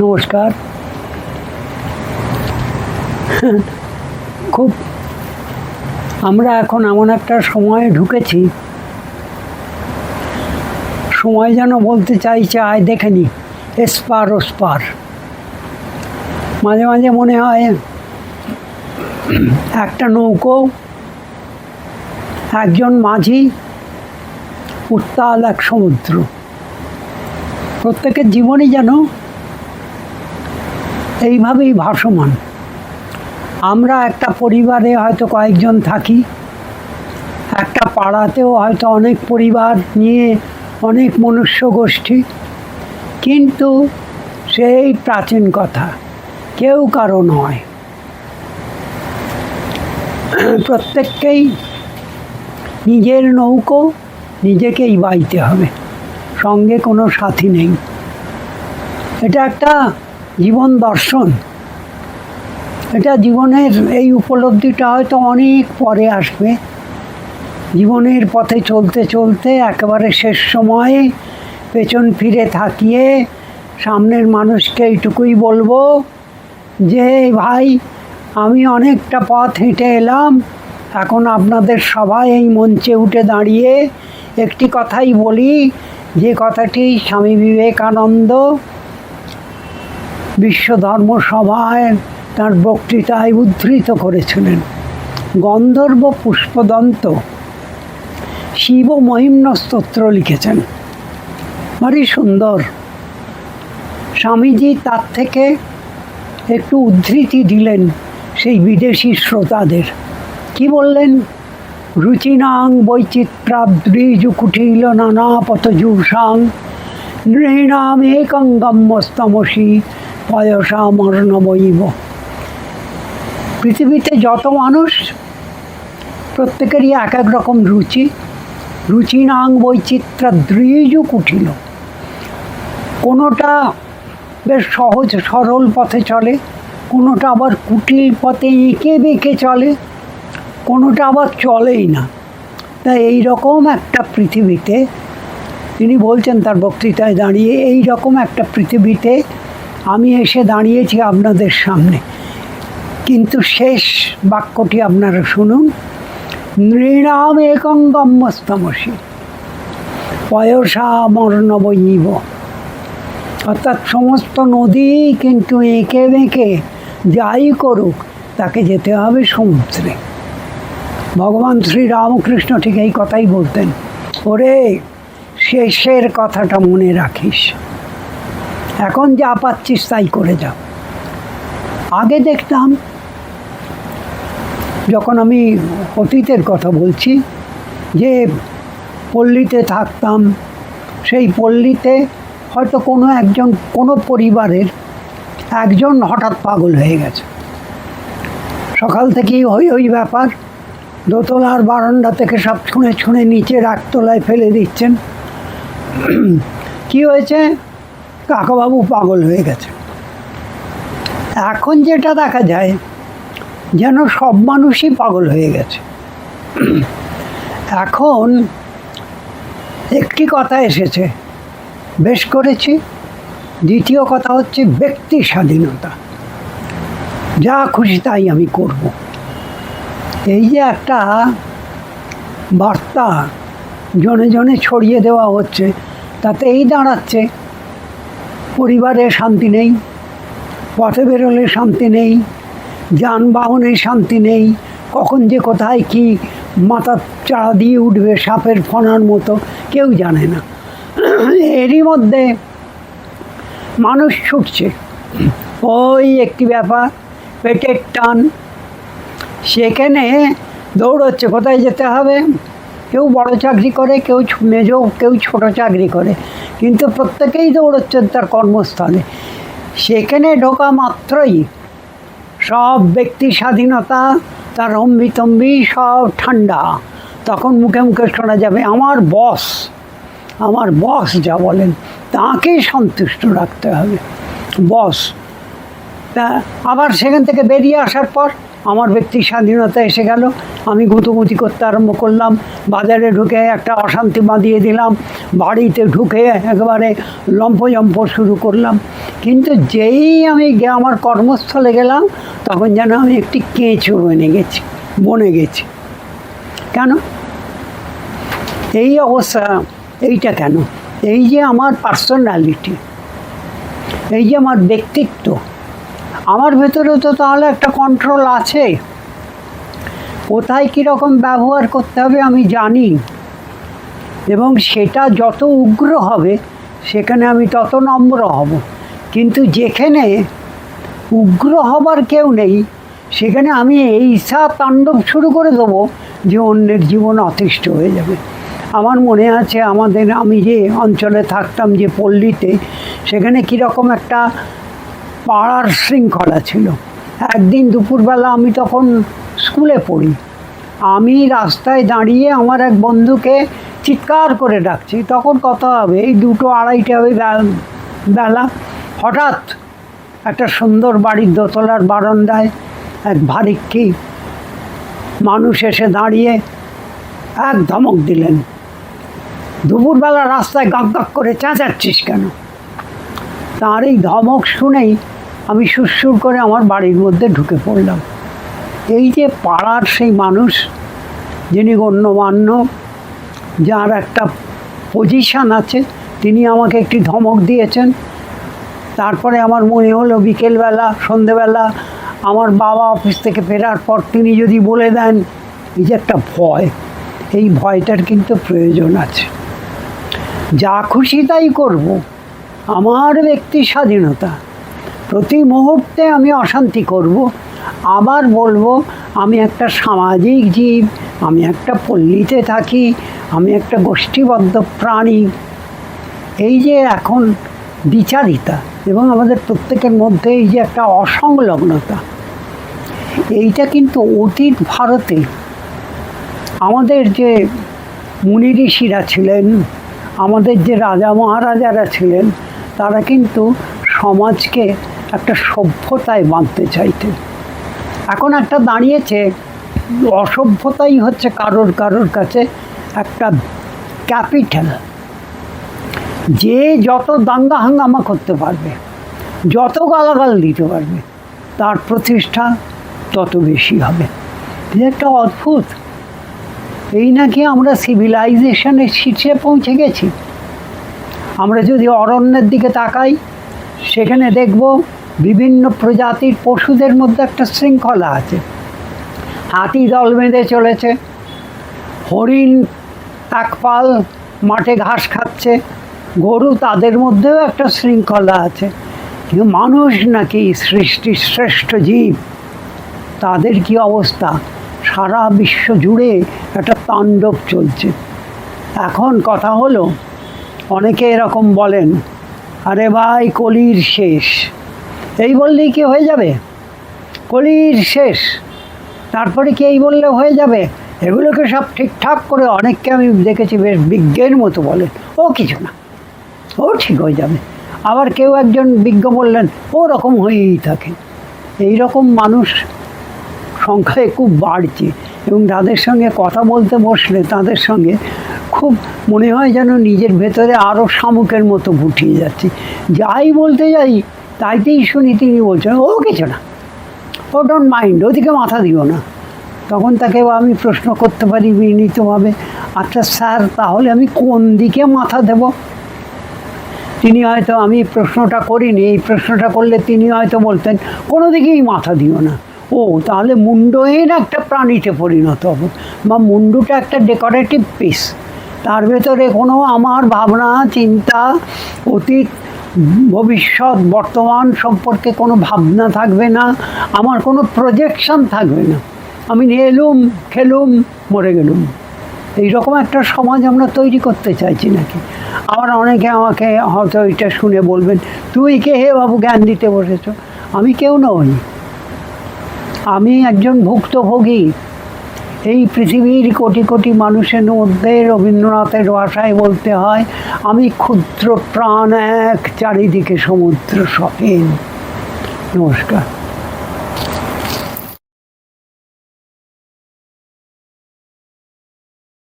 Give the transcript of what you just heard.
নমস্কার। খুব, আমরা এখন এমন একটা সময়ে ঢুকেছি, সময় যেন বলতে চাইছে, আয় দেখে নি, এসপার, ওসপার। মাঝে মাঝে মনে হয়, একটা নৌকো, একজন মাঝি, উত্তাল এক সমুদ্র। প্রত্যেকের জীবনই যেন এইভাবেই ভাসমান। আমরা একটা পরিবারে হয়তো কয়েকজন থাকি, একটা পাড়াতেও হয়তো অনেক পরিবার নিয়ে অনেক মনুষ্য গোষ্ঠী, কিন্তু সেই প্রাচীন কথা কেউ কারও নয়। প্রত্যেককেই নিজের নৌকো নিজেকেই বাইতে হবে, সঙ্গে কোনো সাথী নেই। এটা একটা জীবন দর্শন। এটা জীবনের এই উপলব্ধিটা হয়তো অনেক পরে আসবে। জীবনের পথে চলতে চলতে একেবারে শেষ সময়ে পেছন ফিরে থাকিয়ে সামনের মানুষকে এইটুকুই বলব যে, ভাই, আমি অনেকটা পথ হেঁটে এলাম। এখন আপনাদের সবাই এই মঞ্চে উঠে দাঁড়িয়ে একটি কথাই বলি। যে কথাটি স্বামী বিবেকানন্দ বিশ্ব ধর্ম সভায় তার বক্তৃতায় উদ্ধৃত করেছিলেন। গন্ধর্ব পুষ্পদন্ত শিব মহিম্ন স্তোত্র লিখেছেন। ভারী সুন্দর। স্বামীজি তার থেকে একটু উদ্ধৃতি দিলেন সেই বিদেশি শ্রোতাদের। কি বললেন? রুচিনাং বৈচিত্রাদ্রিজু কুটিল নানা পথজুষাং নৃণাম একং পয়সা মর্ণবৈব পৃথিবীতে যত মানুষ, প্রত্যেকেরই এক এক রকম রুচি। রুচিনাং বৈচিত্রাদ্রিজু কুটিল। কোনোটা বেশ সহজ, সরল পথে চলে, কোনোটা আবার কুটিল পথে এঁকে বেঁকে চলে, কোনোটা আবার চলেই না। তাই এই রকম একটা পৃথিবীতে, তিনি বলছেন তার বক্তৃতায় দাঁড়িয়ে, এই রকম একটা পৃথিবীতে আমি এসে দাঁড়িয়েছি আপনাদের সামনে। কিন্তু শেষ বাক্যটি আপনারা শুনুন। নৃণাম একং গম্যস্তমসী পয়সা মর্ণবইব অর্থাৎ সমস্ত নদী কিন্তু এঁকে বেঁকে যাই করুক, তাকে যেতে হবে সমুদ্রে। ভগবান শ্রী রামকৃষ্ণ ঠিক এই কথাই বলতেন, ওরে, শেষের কথাটা মনে রাখিস। এখন যা পাচ্ছিস তাই করে যাও আগে দেখতাম, যখন আমি অতীতের কথা বলছি, যে পল্লীতে থাকতাম, সেই পল্লীতে হয়তো কোনো একজন, কোনো পরিবারের একজন হঠাৎ পাগল হয়ে গেছে। সকাল থেকেই ওই ওই ব্যাপার, দোতলার বারান্দা থেকে সব ছুঁড়ে ছুঁড়ে নিচে রাগতলায় ফেলে দিচ্ছেন। কি হয়েছে? কাকাবাবু পাগল হয়ে গেছে। এখন যেটা দেখা যায়, যেন সব মানুষই পাগল হয়ে গেছে। এখন একটি কথা এসেছে, বেশ করেছি। দ্বিতীয় কথা হচ্ছে ব্যক্তি স্বাধীনতা। যা খুশি তাই আমি করব। এই যে একটা বার্তা জনে জনে ছড়িয়ে দেওয়া হচ্ছে, তাতে এই দাঁড়াচ্ছে পরিবারে শান্তি নেই, পথে বেরোলে শান্তি নেই, যানবাহনে শান্তি নেই, কখন যে কোথায় কি মাথা চাড়া দিয়ে উঠবে সাপের ফনার মতো, কেউ জানে না। এরই মধ্যে মানুষ ছুটছে। ওই একটি ব্যাপার, পেটের টান। সেখানে দৌড়চ্ছে, কোথায় যেতে হবে? কেউ বড় চাকরি করে, কেউ মেজো, কেউ ছোট চাকরি করে। কিন্তু প্রত্যেকেই দৌড়চ্ছেন তার কর্মস্থলে। সেখানে ঢোকা মাত্রই সব ব্যক্তি স্বাধীনতা, তার অম্বিতম্বি সব ঠান্ডা। তখন মুখে মুখে শোনা যাবে, আমার বস আমার বস যা বলেন, তাকেই সন্তুষ্ট রাখতে হবে। বস, তা আবার সেখান থেকে বেরিয়ে আসার পর আমার ব্যক্তি স্বাধীনতা এসে গেল। আমি গুঁতোগুঁতি করতে আরম্ভ করলাম। বাজারে ঢুকে একটা অশান্তি বাঁধিয়ে দিলাম। বাড়িতে ঢুকে একেবারে লম্ফজম্প শুরু করলাম। কিন্তু যেই আমি আমার কর্মস্থলে গেলাম, তখন যেন আমি একটি কেঁচো বনে গেছি বনে গেছি। কেন? এই অবস্থা, এইটা কেন? এই যে আমার পার্সোনালিটি এই যে আমার ব্যক্তিত্ব আমার ভেতরেও তো তাহলে একটা কন্ট্রোল আছে কোথায় কীরকম ব্যবহার করতে হবে আমি জানি। এবং সেটা যত উগ্র হবে, সেখানে আমি তত নম্র হব। কিন্তু যেখানে উগ্র হবার কেউ নেই, সেখানে আমি এই সা তাণ্ডব শুরু করে দেবো যে অন্যের জীবন অতিষ্ঠ হয়ে যাবে। আমার মনে আছে আমাদের, আমি যে অঞ্চলে থাকতাম যে পল্লীতে, সেখানে কীরকম একটা পাড়ার শৃঙ্খলা ছিল। একদিন দুপুরবেলা আমি তখন স্কুলে পড়ি। আমি রাস্তায় দাঁড়িয়ে আমার এক বন্ধুকে চিৎকার করে ডাকছি। তখন কথা হবে, এই দুটো আড়াইটে বে- বেলা। হঠাৎ একটা সুন্দর বাড়ির দোতলার বারান্দায় এক ভারিক্কি মানুষ এসে দাঁড়িয়ে এক ধমক দিলেন। দুপুরবেলা রাস্তায় গাক গাক করে চেঁচাচ্ছিস কেন? তার এই ধমক শুনেই আমি সুরসুর করে আমার বাড়ির মধ্যে ঢুকে পড়লাম। এই যে পাড়ার সেই মানুষ, যিনি গণ্যমান্য, যার একটা পজিশান আছে, তিনি আমাকে একটি ধমক দিয়েছেন। তারপরে আমার মনে হলো বিকেলবেলা, সন্ধেবেলা, আমার বাবা অফিস থেকে ফেরার পর তিনি যদি বলে দেন, এই যে একটা ভয়, এই ভয়টার কিন্তু প্রয়োজন আছে। যা খুশি তাই করব। আমার ব্যক্তি স্বাধীনতা। প্রতি মুহূর্তে আমি অশান্তি করব। আবার বলব, আমি একটা সামাজিক জীব, আমি একটা পল্লীতে থাকি, আমি একটা গোষ্ঠীবদ্ধ প্রাণী। এই যে এখন বিচারিতা এবং আমাদের প্রত্যেকের মধ্যে এই যে একটা অসংলগ্নতা, এইটা কিন্তু অতীত ভারতে আমাদের যে মুনি ঋষিরা ছিলেন, আমাদের যে রাজা মহারাজারা ছিলেন, তারা কিন্তু সমাজকে একটা সভ্যতায় বাঁধতে চাইতেন এখন একটা দাঁড়িয়েছে, অসভ্যতাই হচ্ছে কারোর কারোর কাছে একটা ক্যাপিটাল। যে যত দাঙ্গা হাঙ্গামা করতে পারবে, যত গালাগাল দিতে পারবে, তার প্রতিষ্ঠা তত বেশি হবে। একটা অদ্ভুত। এই নাকি আমরা সিভিলাইজেশনের শীর্ষে পৌঁছে গেছি। আমরা যদি অরণ্যের দিকে তাকাই, সেখানে দেখব বিভিন্ন প্রজাতির পশুদের মধ্যে একটা শৃঙ্খলা আছে। হাতি দল বেঁধে চলেছে। হরিণ একপাল মাঠে ঘাস খাচ্ছে। গরু তাদের মধ্যেও একটা শৃঙ্খলা আছে। কিন্তু মানুষ নাকি সৃষ্টির শ্রেষ্ঠ জীব? তাদের কি অবস্থা? সারা বিশ্ব জুড়ে একটা তাণ্ডব চলছে। এখন কথা হলো, অনেকে এরকম বলেন, আরে ভাই, কলির শেষ। এই বললেই কি হয়ে যাবে? কলির শেষ। তারপরে কি এই বললে হয়ে যাবে? এগুলোকে সব ঠিকঠাক করে অনেককে আমি দেখেছি বেশ বিজ্ঞের মতো বলেন ও কিছু না। ও ঠিক হয়ে যাবে। আবার কেউ একজন বিজ্ঞ বললেন, ও রকম হয়েই থাকে। এই রকম মানুষ সংখ্যায় খুব বাড়ছে এবং তাদের সঙ্গে কথা বলতে বসলে তাদের সঙ্গে খুব মনে হয় যেন নিজের ভেতরে আরও শামুকের মতো গুটিয়ে যাচ্ছে। যাই বলতে যাই তাইতেই শুনি তিনি বলছেন ও কিছু না। ও ডোন্ট মাইন্ড ওদিকে মাথা দিও না। তখন তাকে আমি প্রশ্ন করতে পারি বিনীতভাবে আচ্ছা স্যার, তাহলে আমি কোন দিকে মাথা দেব? তিনি হয়তো, আমি প্রশ্নটা করিনি, এই প্রশ্নটা করলে তিনি হয়তো বলতেন, কোনো দিকেই মাথা দিও না। ও, তাহলে মুন্ডহীন একটা প্রাণীতে পরিণত হব। বা মুন্ডুটা একটা ডেকোরেটিভ পিস তার ভেতরে কোনো আমার ভাবনা, চিন্তা, অতীত ভবিষ্যৎ বর্তমান সম্পর্কে কোনো ভাবনা থাকবে না, আমার কোনো প্রজেকশন থাকবে না। আমি এলুম খেলুম, মরে গেলুম। এইরকম একটা সমাজ আমরা তৈরি করতে চাইছি নাকি? আবার অনেকে আমাকে হয়তো এটা শুনে বলবেন, তুই কে হে বাবু জ্ঞান দিতে বসেছ? আমি কেউ নই। আমি একজন ভুক্তভোগী। এই পৃথিবীর কোটি কোটি মানুষের মধ্যে রবীন্দ্রনাথের ভাষায় বলতে হয়, আমি ক্ষুদ্র প্রাণ এক, চারিদিকে সমুদ্র সহেন নমস্কার।